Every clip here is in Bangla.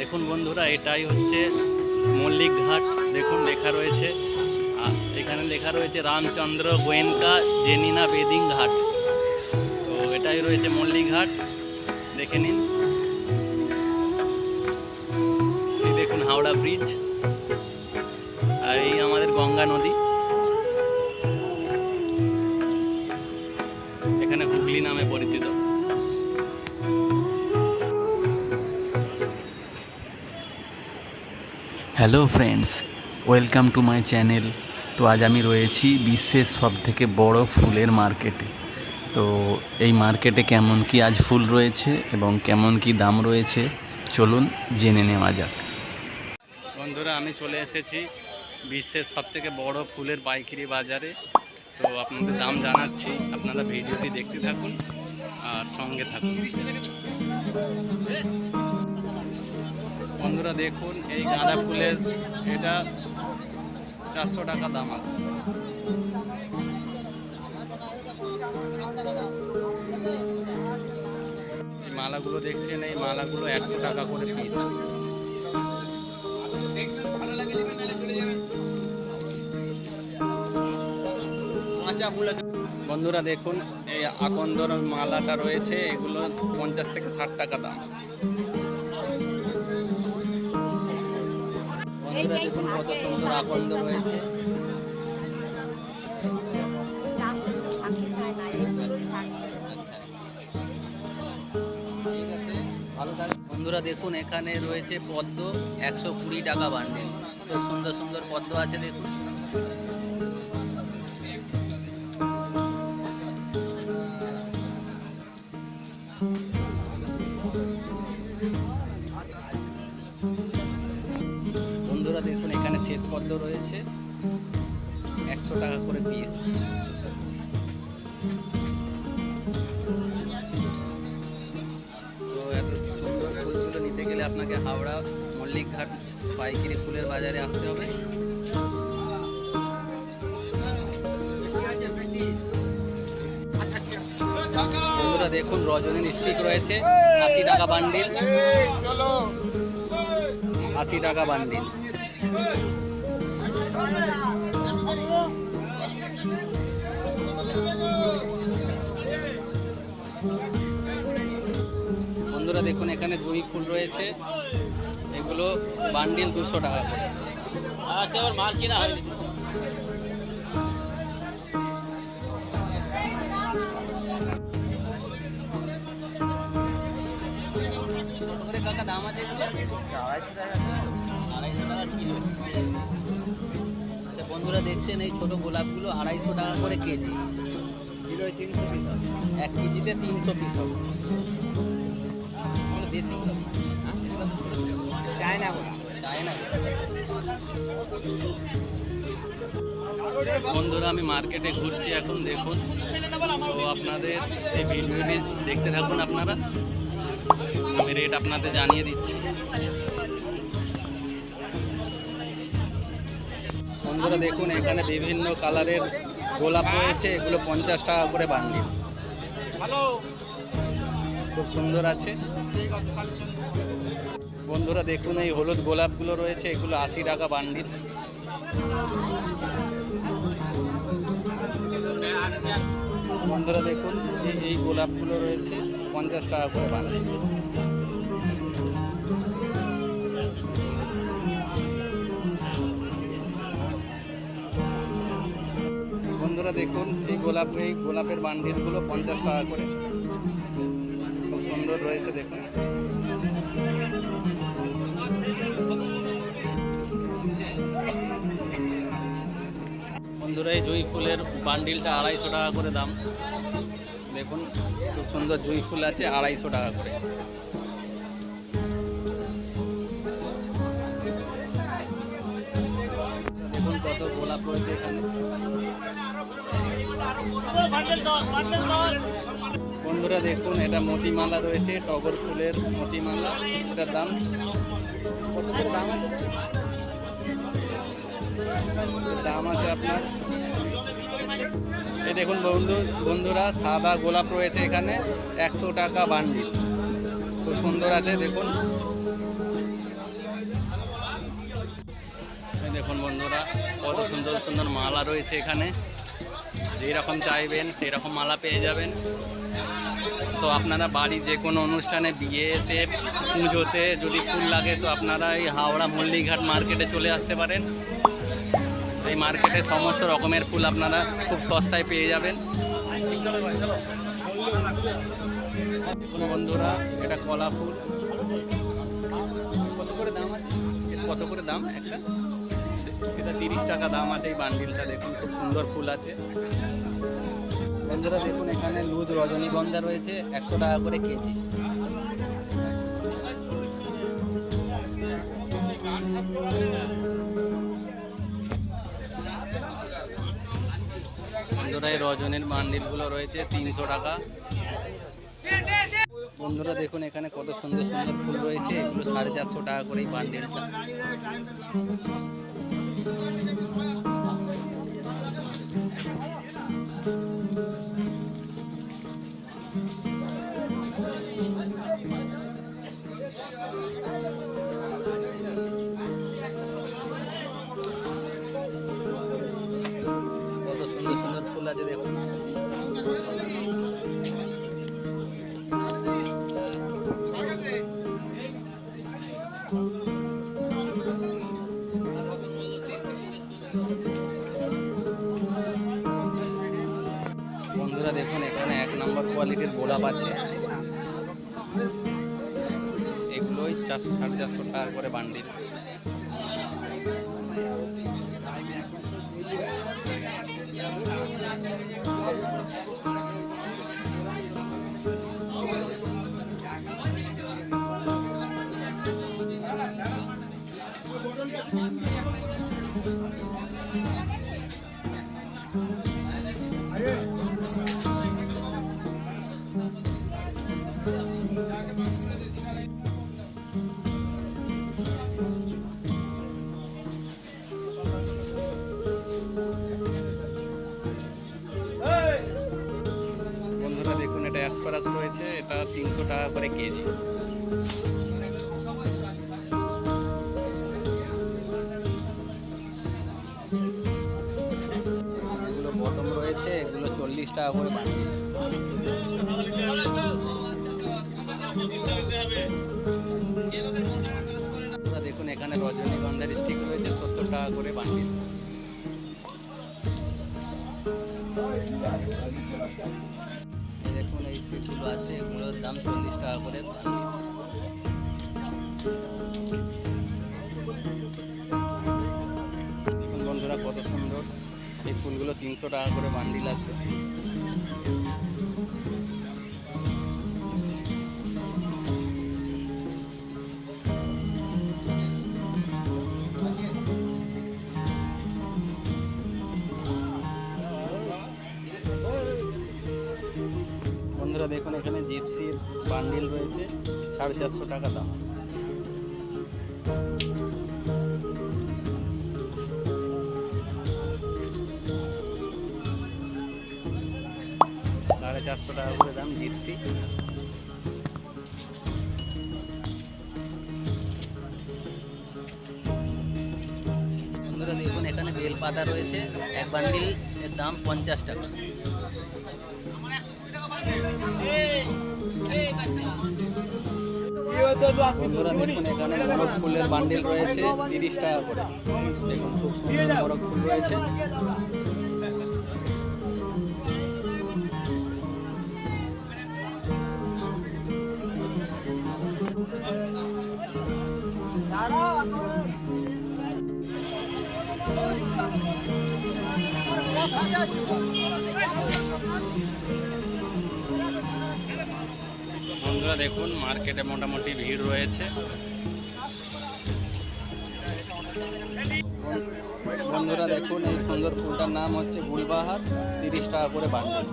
দেখুন বন্ধুরা, এটাই হচ্ছে মল্লিক ঘাট। দেখুন, লেখা রয়েছে। এখানে লেখা রয়েছে রামচন্দ্র গোয়েঙ্কা জেনিনা বেদিং ঘাট। তো এটাই রয়েছে মল্লিক ঘাট। দেখে নিন। দেখুন হাওড়া ব্রিজ। আর এই আমাদের গঙ্গা নদী। Hello friends, welcome to my channel. তো আজ আমি রয়েছি বিশ্বের সব থেকে বড় ফুলের মার্কেটে। তো এই মার্কেটে কেমন কি আজ ফুল রয়েছে এবং কেমন কি দাম রয়েছে, চলুন জেনে নেওয়া যাক। বন্ধুরা, আমি চলে এসেছি বিশ্বের সব থেকে বড় ফুলের পাইকারি বাজারে। তো আপনাদের দাম জানাচ্ছি, আপনারা ভিডিওটি দেখতে থাকুন আর সঙ্গে থাকুন। বন্ধুরা দেখুন, এই গাঁদা ফুলের এটা চারশো টাকা দাম আছে। এই মালাগুলো দেখছেন, এই মালাগুলো একশো টাকা করে পিস বন্ধুরা দেখুন, এই আকন্দর মালাটা রয়েছে, এগুলো পঞ্চাশ থেকে ষাট টাকা দাম। কত সুন্দর আকন্দ রয়েছে। বন্ধুরা, দেখুন, এখানে রয়েছে পদ্ম, একশো কুড়ি টাকা বান্ডেল খুব সুন্দর সুন্দর পদ্ম আছে, দেখুন। শ্বেত রয়েছে, একশো টাকা করে পিস তো এত সুন্দর ফুলগুলো নিতে গেলে আপনাকে হাওড়া মল্লিক ঘাট পাইকারি ফুলের বাজারে আসতে হবে। দেখুন, রজনী স্টিক রয়েছে, আশি টাকা বান্ডিল আশি টাকা বান্ডিল বন্ধুরা দেখুন, এখানে জুঁই ফুল রয়েছে। এগুলো বান্ডিল দুশো টাকা করে। আজকে আবার মাল কিনা দাম আছে দেখছেন এই ছোট গোলাপগুলো আড়াইশো টাকা করে কেজি। এক কেজিতে তিনশো পিস হবে। দেশি হ্যাঁ? চায়না চায়না বন্ধুরা আমি মার্কেটে ঘুরছি এখন দেখুন। তো আপনাদের এই ভিডিওটি দেখতে থাকুন আপনারা। আমি রেট আপনাদের জানিয়ে দিচ্ছি। বন্ধুরা দেখুন এখানে বিভিন্ন কালারের গোলাপ রয়েছে এগুলো পঞ্চাশ টাকা করে বান্ডিল। খুব সুন্দর আছে। বন্ধুরা দেখুন এই হলুদ গোলাপগুলো রয়েছে এগুলো আশি টাকা বান্ডিল। বন্ধুরা দেখুন এই এই গোলাপগুলো রয়েছে পঞ্চাশ টাকা করে বান্ডিল। বন্ধুরা দেখুন, এই গোলাপ, এই গোলাপের বান্ডিলগুলো পঞ্চাশ টাকা করে। খুব সুন্দর রয়েছে দেখুন। বন্ধুরা, এই জুঁই ফুলের বান্ডিলটা আড়াইশো টাকা করে দাম। দেখুন, খুব সুন্দর জুঁই ফুল আছে, আড়াইশো টাকা করে। বন্ধুরা দেখুন, এটা মতিমালা রয়েছে, টগর ফুলের মতিমালা। এটার দাম? কত দাম? আছে দাম আছে আপনার? এই দেখুন বন্ধু, বন্ধুরা, সাদা গোলাপ রয়েছে এখানে, একশো টাকা বান্ডিল। খুব সুন্দর আছে, দেখুন। দেখুন বন্ধুরা, কত সুন্দর সুন্দর মালা রয়েছে এখানে। যেই রকম চাইবেন সেই রকম মালা পেয়ে যাবেন। তো আপনারা বাড়ি যে কোনো অনুষ্ঠানে বিয়েতে, পুজোতে যদি ফুল লাগে, তো আপনারা এই হাওড়া মল্লিঘাট মার্কেটে চলে আসতে পারেন। এই মার্কেটে সমস্ত রকমের ফুল আপনারা খুব সস্তায় পেয়ে যাবেন। বন্ধুরা, এটা কলা ফুল। কত করে দাম কত করে দাম? একটা? এটা তিরিশ টাকা দাম আছে, এই বান্ডিলটা দেখুন, খুব সুন্দর ফুল আছে। বন্ধুরা, দেখুন, এখানে লুজ রজনীগন্ধা রয়েছে, একশো টাকা করে কেজি। বন্ধুরা, এই রজনীর বান্ডিলগুলো রয়েছে, তিনশো টাকা। বন্ধুরা, দেখুন, এখানে কত সুন্দর সুন্দর ফুল রয়েছে, এগুলো সাড়ে চারশো টাকা করে এই বান্ডিলটা। কোয়ালিটির গোলাপ আছে। এগুলোই চারশো সাড়ে চারশো টাকা করে বান্ডিল। টাকা করে দেখুন, এখানে রজনীগন্ধার স্টিক রয়েছে, সত্তর টাকা করে বান্ডিল দেখুন, এই স্টিকগুলো আছে, এগুলোর দাম চল্লিশ টাকা করে বান্ডিল এই ফুলগুলো তিনশো টাকা করে বান্ডিল আছে। বন্ধুরা দেখুন, এখানে জিপসির বান্ডিল রয়েছে, সাড়ে চারশো টাকা দাম। সাড়ে চারশো টাকা করে দাম জিপসি বন্ধুরা দেখুন, এখানে বেল পাতা রয়েছে। এক বান্ডিল, এর দাম পঞ্চাশ টাকা। বন্ধুরা দেখুন, এখানে মোরগ ফুলের বান্ডিল রয়েছে, তিরিশ টাকা করে। দেখুন, খুব সুন্দর মোরগ ফুল রয়েছে। বন্ধুরা দেখুন মার্কেটে মোটামুটি ভিড় রয়েছে। বন্ধুরা দেখুন এই সুন্দর ফুলটার নাম হচ্ছে গুলবাহার তিরিশ টাকা করে বান্ডেল।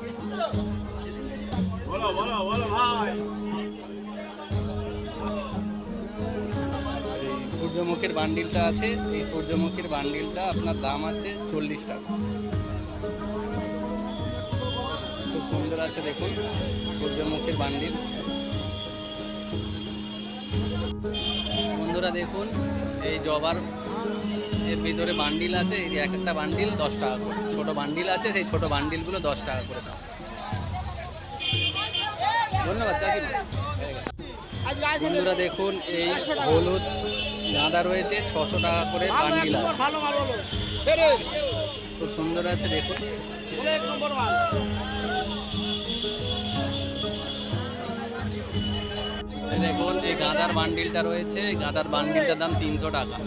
সূর্যমুখীর বান্ডিলটা আছে এই সূর্যমুখীর বান্ডিলটা আপনার দাম আছে চল্লিশ টাকা। খুব সুন্দর আছে দেখুন, সূর্যমুখীর বান্ডিল। বন্ধুরা দেখুন, এই জবার এর ভিতরে বান্ডিল আছে, এই এক একটা বান্ডিল দশ টাকা করে। ছোট বান্ডিল আছে, সেই ছোট বান্ডিলগুলো দশ টাকা করে দাম ধন্যবাদ, কাকিমা। বন্ধুরা দেখুন, এই হলুদ গাঁদা রয়েছে, ছশো টাকা করে বান্ডিল আছে। খুব সুন্দর আছে মাল দেখুন এই গাঁদার বান্ডিলটা রয়েছে এই গাঁদার বান্ডিলটার দাম তিনশো টাকা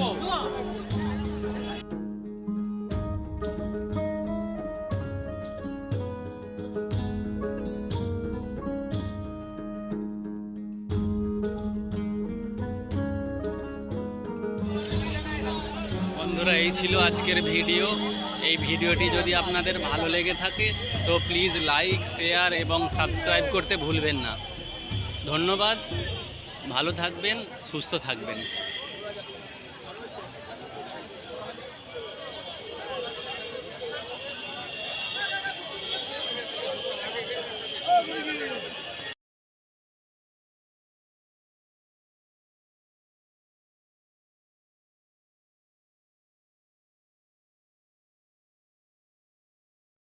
বন্ধুরা এই ছিল আজকের ভিডিও। এই ভিডিওটি যদি আপনাদের ভালো লেগে থাকে, তো প্লিজ লাইক, শেয়ার এবং সাবস্ক্রাইব করতে ভুলবেন না। ধন্যবাদ। ভালো থাকবেন, সুস্থ থাকবেন।